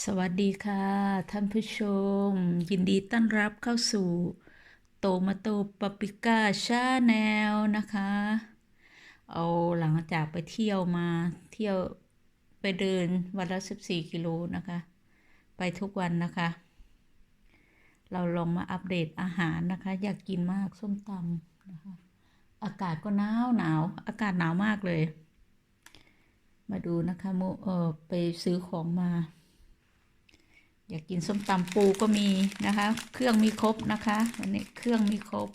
สวัสดีค่ะ ท่านผู้ชม ยินดีต้อนรับเข้าสู่ โตมาโตปาปิก้าชาแนลนะคะ เอาหลังจากไปเที่ยวมาเที่ยวไปเดินวันละ 14 กิโลนะคะ ไปทุกวันนะคะ เราลองมาอัปเดตอาหารนะคะ อยากกินมากส้มตำนะคะ อากาศก็หนาวหนาวอากาศหนาวมากเลย มาดูนะคะโมเออไปซื้อของมา อยากกินส้มตำปูก็มีนะคะ เครื่องมีครบนะคะวันนี้เครื่องมีครบ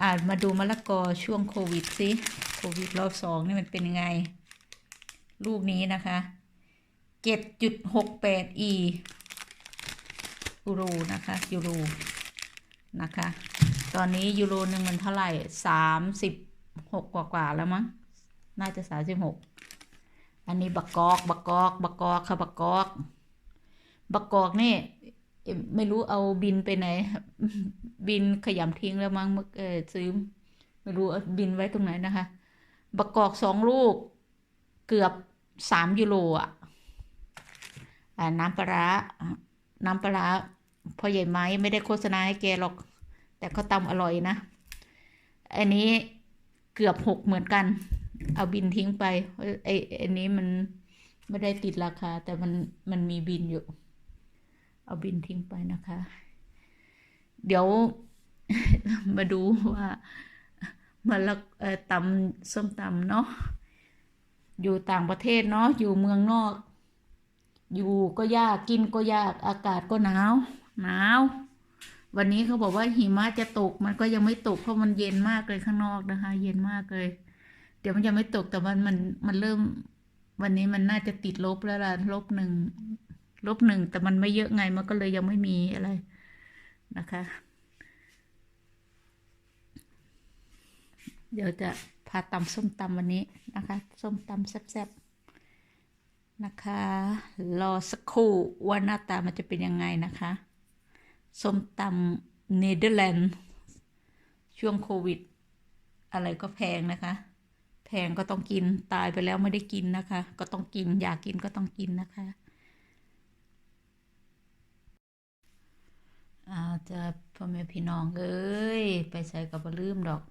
อ่ามาดูมะละกอช่วงโควิดสิโควิดรอบสองนี่มันเป็นยังไง ลูกนี้นะคะเจ็ดจุดหกแปดอียูโรนะคะยูโรนะคะ ตอนนี้ยูโรหนึ่งมันเท่าไหร่สามสิบหกกว่าๆแล้วมั้งน่าจะสามสิบหกอันนี้บักกอกบักกอกบักกอกค่ะบักกอก บักกอกนี่ไม่รู้เอาบินไปไหน บินขยำทิ้งแล้วมั้งเมื่ออซื้อไม่รู้เอาบินไว้ตรงไหนนะคะ บักกอกสองลูก เกือบสามยูโรอะน้ำปลาน้ำปลาพ่อใหญ่ไม้ไม่ได้โฆษณาให้แกหรอก แต่เขาตำอร่อยนะ อันนี้เกือบหกเหมือนกัน เอาบินทิ้งไปไอ้อันนี้มันไม่ได้ติดราคา แต่มันมันมีบินอยู่ เอาบินทิ้งไปนะคะ เดี๋ยวมาดูว่ามาละตำส้มตำเนาะอยู่ต่างประเทศเนาะอยู่เมืองนอก อยู่ก็ยากกินก็ยากอากาศก็หนาวหนาววันนี้เขาบอกว่าหิมะจะตกมันก็ยังไม่ตกเพราะมันเย็นมากเลยข้างนอกนะคะ เย็นมากเลย เดี๋ยวมันยังไม่ตกแต่มันมันมันเริ่ม วันนี้มันน่าจะติดลบแล้วล่ะลบหนึ่ง ลบหนึ่งแต่มันไม่เยอะไงมันก็เลยยังไม่มีอะไรนะคะ เดี๋ยวจะพาตำส้มตำวันนี้นะคะ ส้มตำแซ่บๆนะคะ รอสักครู่ว่าหน้าตามันจะเป็นยังไงนะคะ ส้มตำเนเธอร์แลนด์ช่วงโควิด อะไรก็แพงนะคะ แพงก็ต้องกินตายไปแล้วไม่ได้กินนะคะ ก็ต้องกินอยากกินก็ต้องกินนะคะ อาจะพ่อแม่พี่น้องเอ้ยไปใส่กับบ่ลืมดอก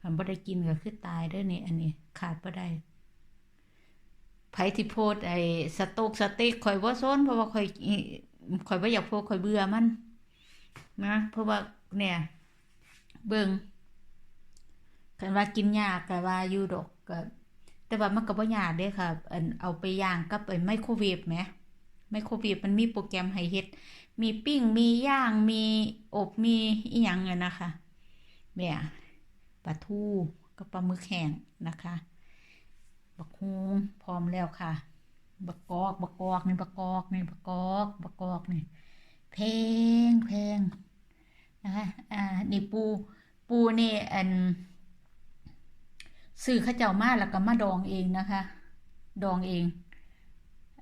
คันบ่ได้กินก็คือตายเด้อนี่อันนี้ขาดบ่ได้ไผที่โพดไอ้สต๊กสเต็กข่อยบ่ซนเพราะว่าข่อยข่อยบ่อยากโพดข่อยเบื่อมันนะเพราะว่าเนี่ย เบิ่งคันว่ากินยากก็ว่าอยู่ดอกก็แต่ว่ามันก็บ่ยากเด้ค่ะอันเอาไปย่างกับไอ้ไมโครเวฟแหม ไมโครเวฟมันมีโปรแกรมให้เฮ็ด มีปิ้ง มีย่าง มีอบมีอีหยังอะนะคะเนี่ยปลาทูกับปลาหมึกแห้งนะคะบักฮุงพร้อมแล้วค่ะบักกอกบักกอกนี่บักกอกนี่บักกอกบักกอกนี่แพงแพงนะคะอ่านี่ปูปูนี่อันซื้อข้าเจ้ามาแล้วก็มาดองเองนะคะ ดองเอง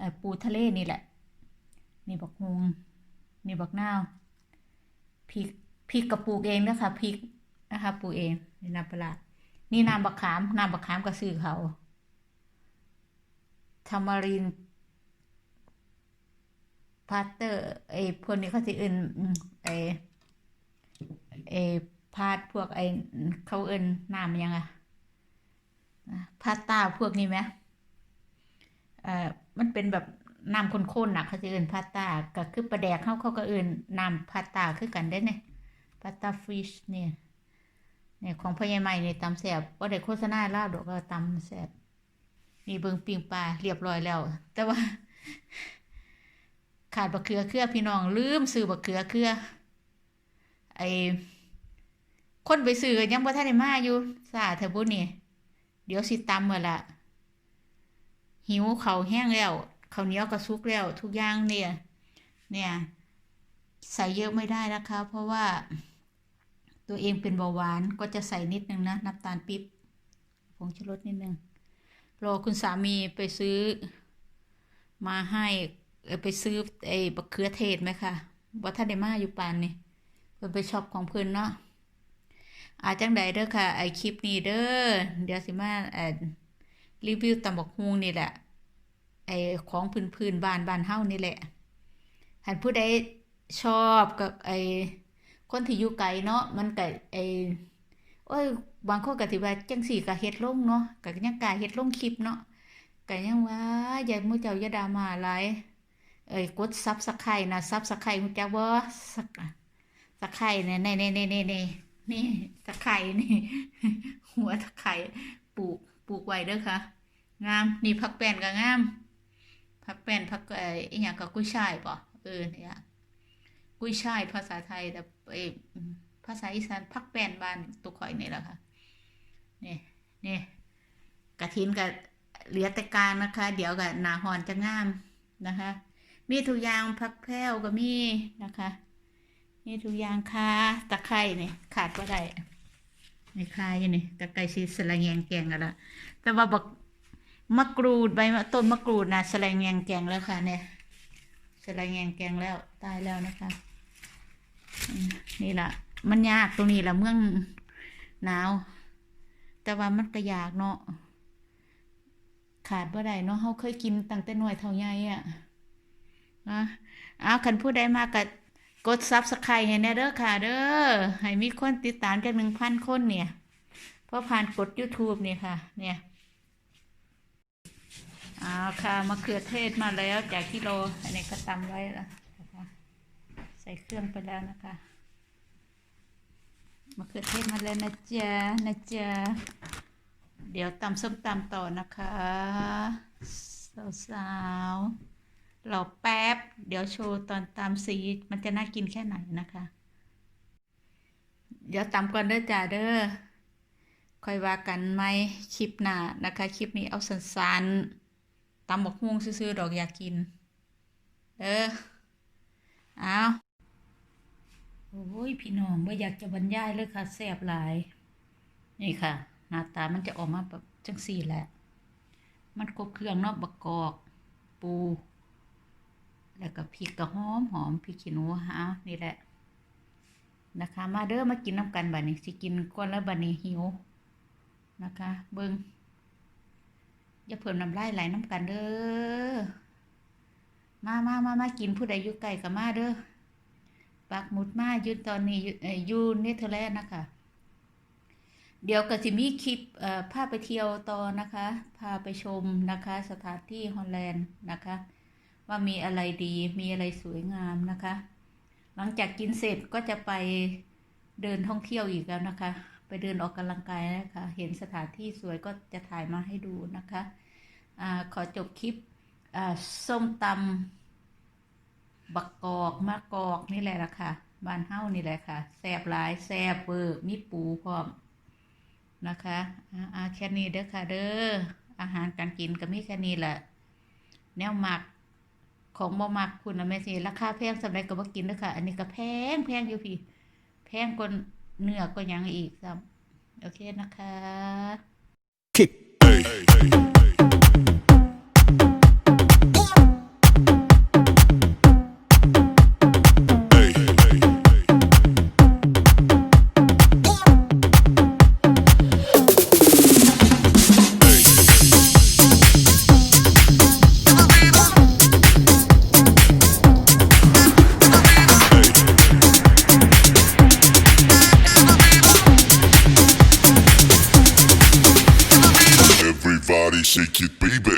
อปูทะเลนี่แหละ นี่บักฮุงนี่บักนาวพริกพริกกับปลูกเองนะคะพริกนะคะปูเองนี่น้ำปลานี่น้ำบักขามน้ำบักขามก็ซื้อเขาทามารินพาสเตอร์ไอ้พวกนี้เขาสิเอินอืมไอ้ไอ้พาดพวกไอ้เขาเอินน้ำยังอะพาสต้าพวกนี้ไหมเอ่อมันเป็นแบบ น้ำข้นๆน่ะ เขาจะเอื่นพาตาก็คือปลาแดกเขาเขาก็เอื่นน้ำพาตาคือกันได้เนี่ยพาตาฟิชเนี่ยเนี่ยของพ่อใหญ่ใหม่เนี่ยตำแสบว่าได้โฆษณาเล่าดอกก็ตำแสบนี่เบิงปิงปลาเรียบร้อยแล้ว แต่ว่า ขาดบะเขือเครือพี่น้องลืมซื้อบะเขือเครือไอคนไปซื้อยังบ่ทันได้มาอยู่สาเถอะบุนี่เดี๋ยวสิตำเมื่อละหิวเขาแห้งแล้ว ข้าวเหนียวก็สุกแล้วทุกอย่างเนี่ย เนี่ย ใส่เยอะไม่ได้นะคะ เพราะว่า ตัวเองเป็นเบาหวานก็จะใส่นิดนึงนะน้ำตาลปิ๊บผงชูรสนิดนึงรอคุณสามีไปซื้อ มาให้ไปซื้อไอ้บักเขือเทศไหมคะว่าท่านได้มาอยู่ปานนี่เพิ่นไปช็อปของเพิ่นเนาะอาจังใดเด้อค่ะ ไอคลิปนี้เด้อ เดี๋ยวสิมาเอ่อรีวิวตำบักฮุงนี่แหละ ไอ้ของพื้นพื้นบ้านบ้านเฮ้านี่แหละหันผู้ใดชอบกับไอ้คนที่อยู่ไกลเนาะมันก็ไอ้โอ้ยบางคนก็สิว่าจังสี่ก็เฮ็ดลงเนาะก็ยังกล้าเฮ็ดลงคลิปเนาะก็ยังว่าอย่ามู่เจ้าอย่าดราม่าหลายเอ้ยกดซับสไครนะซับสไครต์ฮู้จักบ่สักสไครเนี่ยนี่ๆๆๆนี่ตะไครนี่ หัวตะไครปลูกปลูกไว้เด้อค่ะ งามนี่ผักแป้นก็งาม ผักแป้นผักไอ้อีหยังก็กุ้ยช่ายป่ะเออเนี่ยกุ้ยช่ายภาษาไทยแต่เอ้ภาษาอีสานผักแป้นบ้านตุกข่อยนี่แหละค่ะนี่นี่กระถินกับเหลือแต่กลางนะคะ เดี๋ยวกับนาหอนจะงามนะคะ มีทุกอย่างผักแพรวก็มีนะคะมีทุกอย่างค่ะตะไคร้นี่ขาดก็ได้นี่คายนี่ตะไคร้สีสละแงงแกงกันละแต่ว่าบัก มะกรูดใบมะต้นมะกรูดนะสลังแงงแกงแล้วค่ะ เนี่ยสลังแงงแกงแล้วตายแล้วนะคะ นี่แหละมันยากตรงนี้แหละเมืองหนาว แต่ว่ามันก็ยากเนาะขาดบ่ไดเนาะเฮาเคยกินตั้งแต่หน้อยเท่าใหญ่อะนะเอาคันผู้ใดมาก็กดซับสไครต์ให้แน่เด้อค่ะ เด้อให้มีคนติดตามจากหนึ่งพันคนเนี่ยเพราะผ่านกด YouTube เนี่ยค่ะ เนี่ย อ่าค่ะมะเขือเทศมาแล้วจากที่เราอันนี้ก็ตำไว้แล้วนะคะใส่เครื่องไปแล้วนะคะมะเขือเทศมาแล้วนะจ๊ะนะจ๊ะเดี๋ยวตำส้มตำต่อนะคะ สาวๆรอแป๊บ เดี๋ยวโชว์ตอนตำสีมันจะน่ากินแค่ไหนนะคะ เดี๋ยวตำก่อนเด้อจ้าเด้อค่อยว่ากันไหมคลิปหน้านะคะ คลิปนี้เอาสั้นๆ ตำบักฮวงซื่อๆดอกอยากกิน เออเอาโอ้ยพี่น้องว่าอยากจะบรรยายเลยค่ะแซ่บหลาย นี่ค่ะ หน้าตามันจะออกมาแบบจังสี่แหละ มันครบเครื่องนาะบักกอก ปู แล้วก็พริกกระหอมหอมพริกขี้หนูเอานี่แหละนะคะ มาเด้อมากินน้ำกันบัดนี้สิกินก่อนแล้วบัดนี้หิวนะคะ เบิ่ง อย่าเพิ่มน้ำลายไหลน้ำกันเด้อ มามามามากินผู้ใดอยู่ไกลกับมาเด้อปักหมุดมายู่ตอนนี้อยู่เอ่ออยู่เนเธอร์แลนด์นะคะ เดี๋ยวก็จะมีคลิปพาไปเที่ยวต่อนะคะ พาไปชมนะคะ สถานที่ฮอลแลนด์นะคะ ว่ามีอะไรดีมีอะไรสวยงามนะคะ หลังจากกินเสร็จก็จะไปเดินท่องเที่ยวอีกแล้วนะคะ ไปเดินออกกำลังกายนะคะ เห็นสถานที่สวยก็จะถ่ายมาให้ดูนะคะอขอจบคลิปส้มตำบักกอกมะกอกนี่แหละล่ะค่ะบ้านเฮ้านี่แหละค่ะแซบหลายแซบเบอร์มีปูพร้อมนะคะอาแค่นี้เด้อค่ะเด้ออาหารการกินก็มีแค่นี้แหละแนวหมักของบ่มักคุณนะแม่สิราคาแพงสำหรับก็บ่กินเด้อค่ะ อันนี้ก็แพงแพงอยู่พี่ แพงกว่า เนื้อก็ยังอีกซ้ำโอเคนะคะ shake it, baby.